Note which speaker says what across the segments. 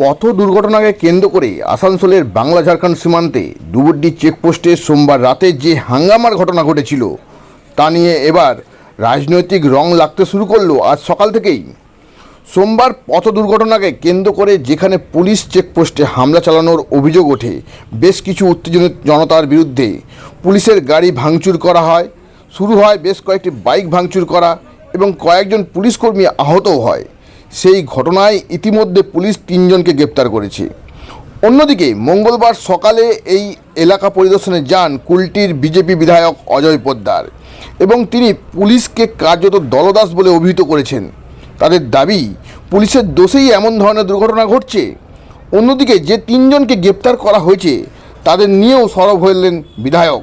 Speaker 1: পথ দুর্ঘটনাকে কেন্দ্র করে আসানসোলের বাংলা ঝাড়খণ্ড সীমান্তে ডুবুড্ডি চেকপোস্টে সোমবার রাতে যে হাঙ্গামার ঘটনা ঘটেছিল, তা নিয়ে এবার রাজনৈতিক রং লাগতে শুরু করল আজ সকাল থেকেই। সোমবার পথ দুর্ঘটনাকে কেন্দ্র করে যেখানে পুলিশ চেকপোস্টে হামলা চালানোর অভিযোগ ওঠে, বেশ কিছু উত্তেজনিত জনতার বিরুদ্ধে। পুলিশের গাড়ি ভাঙচুর করা হয়, শুরু হয় বেশ কয়েকটি বাইক ভাঙচুর করা এবং কয়েকজন পুলিশকর্মী আহতও হয়। সেই ঘটনায় ইতিমধ্যে পুলিশ তিনজনকে গ্রেপ্তার করেছে। অন্যদিকে মঙ্গলবার সকালে এই এলাকা পরিদর্শনে যান কুলটির বিজেপি বিধায়ক অজয় পোদ্দার এবং তিনি পুলিশকে কার্যত দলদাস বলে অভিহিত করেছেন। তাদের দাবি, পুলিশের দোষেই এমন ধরনের দুর্ঘটনা ঘটছে। অন্যদিকে যে তিনজনকে গ্রেপ্তার করা হয়েছে, তাদের নিয়েও সরব হলেন বিধায়ক।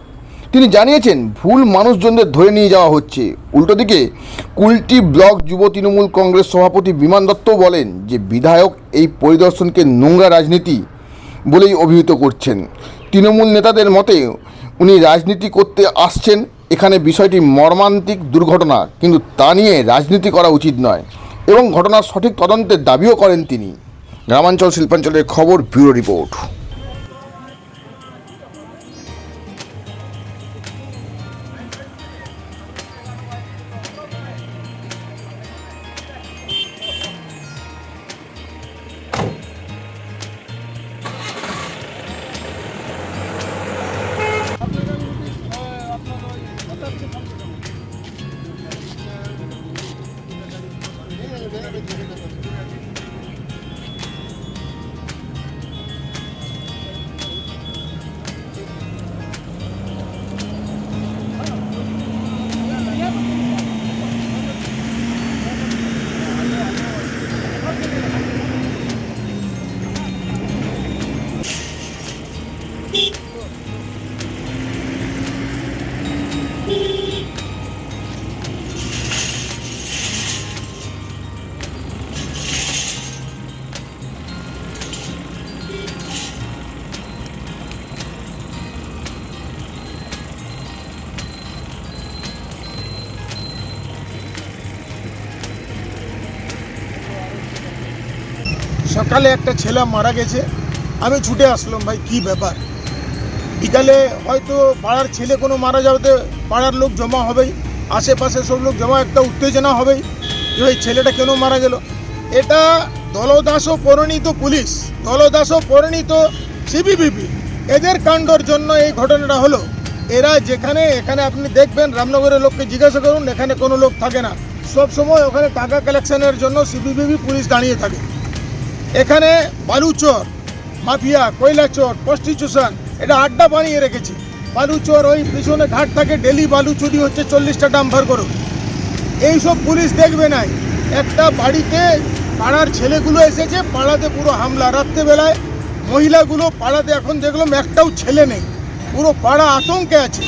Speaker 1: তিনি জানিয়েছেন, ভুল মানুষজনদের ধরে নিয়ে যাওয়া হচ্ছে। উল্টো দিকে, কুলটি ব্লক যুব তৃণমূল কংগ্রেস সভাপতি বিমান দত্তও বলেন যে, বিধায়ক এই পরিদর্শনকে নোংরা রাজনীতি বলেই অভিহিত করছেন। তৃণমূল নেতাদের মতে, উনি রাজনীতি করতে আসছেন, এখানে বিষয়টি মর্মান্তিক দুর্ঘটনা, কিন্তু তা নিয়ে রাজনীতি করা উচিত নয় এবং ঘটনার সঠিক তদন্তের দাবিও করেন তিনি। গ্রামাঞ্চল শিল্পাঞ্চলের খবর, ব্যুরো রিপোর্ট।
Speaker 2: সকালে একটা ছেলে মারা গেছে। আমি ছুটে আসলাম ভাই কি ব্যাপার? বিকালে হয়তো পাড়ার ছেলে কোনো মারা যাবে পাড়ার লোক জমা হবেই, আশেপাশে সব লোক জমা, একটা উত্তেজনা হবেই যে ওই ছেলেটা কেন মারা গেল। এটা দলদাস পরিণীত পুলিশ দলদাস পরিণীত সিবিবিপি। এদের কাণ্ডর জন্য এই ঘটনাটা হলো, এরা যেখানে, এখানে আপনি দেখবেন রামনগরের লোককে জিজ্ঞাসা করুন, এখানে কোনো লোক থাকে না। সব সময় ওখানে টাকা কালেকশনের জন্য সিবিবিবি পুলিশ দাঁড়িয়ে থাকে। এখানে বালুচর, মাফিয়া কয়লা চোর প্রস্টিটিউশন এটা আড্ডা বানিয়ে রেখেছে। বালুচর ওই পিছনে ঘাট থাকে ডেলি বালু চুরি হচ্ছে চল্লিশটা ডাম্পার করো। এইসব পুলিশ দেখবে নাই। একটা বাড়িতে পাড়ার ছেলেগুলো এসেছে পাড়াতে পুরো হামলা। রাত্রেবেলায় মহিলাগুলো পাড়াতে এখন দেখলাম একটাও ছেলে নেই। পুরো পাড়া আতঙ্কে আছে।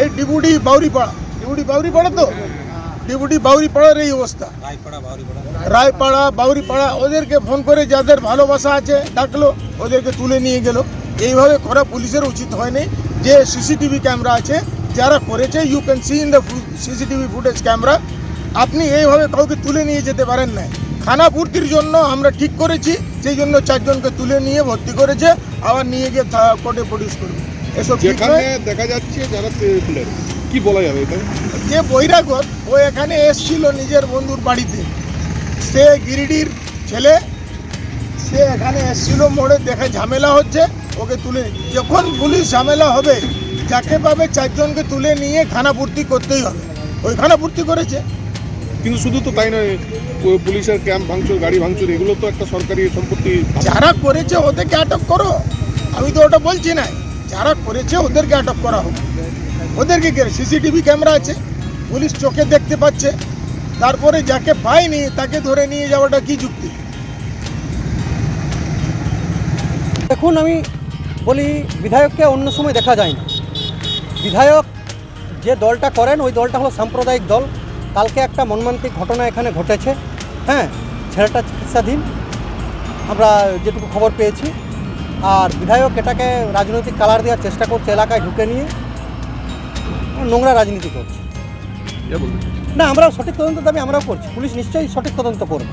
Speaker 2: এই ডিবুডি বাউরিপাড়া। ডিবুডি বাউরিপাড়া তো? ডিবুডি বাউরিপাড়ার এই অবস্থা। রায়পাড়া বাউরিপাড়া ওদেরকে ফোন করে যাদের ভালোবাসা আছে ডাকলো ওদেরকে তুলে নিয়ে গেল। এইভাবে করা পুলিশের উচিত হয়নি যে সিসিটিভি ক্যামেরা আছে যারা করেছে you can see in the CCTV footage camera. আপনি এইভাবে কাউকে তুলে নিয়ে যেতে পারেন না। খানা পূর্তির জন্য আমরা ঠিক করেছি সেই জন্য চারজনকে তুলে নিয়ে ভর্তি করেছে আবার নিয়ে গিয়ে কোর্টে প্রডিউস করবে। এসব
Speaker 3: যেখানে দেখা যাচ্ছে যারা কি বলা যাবে
Speaker 2: যে বৈরাগত ও এখানে এসছিল নিজের বন্ধুর বাড়িতে। সে গিরিডির ছেলে সে এখানে এসছিল মোড়ে দেখে ঝামেলা হচ্ছে। ওকে তুলে যখন পুলিশ ঝামেলা হবে যাকে পাবে চারজনকে তুলে নিয়ে খানাপূর্তি করতেই হবে। ওই খানাপূর্তি করেছে।
Speaker 3: কিন্তু শুধু তো তাই নয় পুলিশের ক্যাম্প ভাঙচুর গাড়ি ভাঙচুর এগুলো তো একটা সরকারি সম্পত্তি।
Speaker 2: যারা করেছে ওদেরকে আটক করো। আমি তো ওটা বলছি না। যারা করেছে ওদেরকে আটক করা হোক। ওদেরকে সিসিটিভি ক্যামেরা আছে। পুলিশ চোখে দেখতে পাচ্ছে। তারপরে যাকে পায়নি তাকে ধরে নিয়ে যাওয়াটা কি যুক্তি?
Speaker 4: দেখুন আমি বলি বিধায়ককে অন্য সময় দেখা যায় না। বিধায়ক যে দলটা করেন ওই দলটা হলো সাম্প্রদায়িক দল। কালকে একটা মনমান্তিক ঘটনা এখানে ঘটেছে। হ্যাঁ ছেলেটা চিকিৎসাধীন। আমরা যেটুকু খবর পেয়েছি। আর বিধায়ক এটাকে রাজনৈতিক কালার দেওয়ার চেষ্টা করছে এলাকায় ঢুকে নিয়ে। নোংরা রাজনীতি করছে। না আমরাও সঠিক তদন্ত দাবি আমরাও করছি। পুলিশ নিশ্চয়ই সঠিক তদন্ত করবে।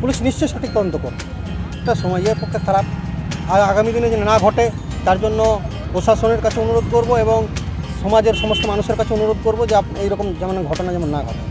Speaker 4: পুলিশ নিশ্চয়ই সঠিক তদন্ত করবে। একটা সমাজের পক্ষে খারাপ। আর আগামী দিনে যেন না ঘটে, তার জন্য প্রশাসনের কাছে অনুরোধ করব এবং সমাজের সমস্ত মানুষের কাছে অনুরোধ করব যে এইরকম যেমন ঘটনা যেমন না ঘটে।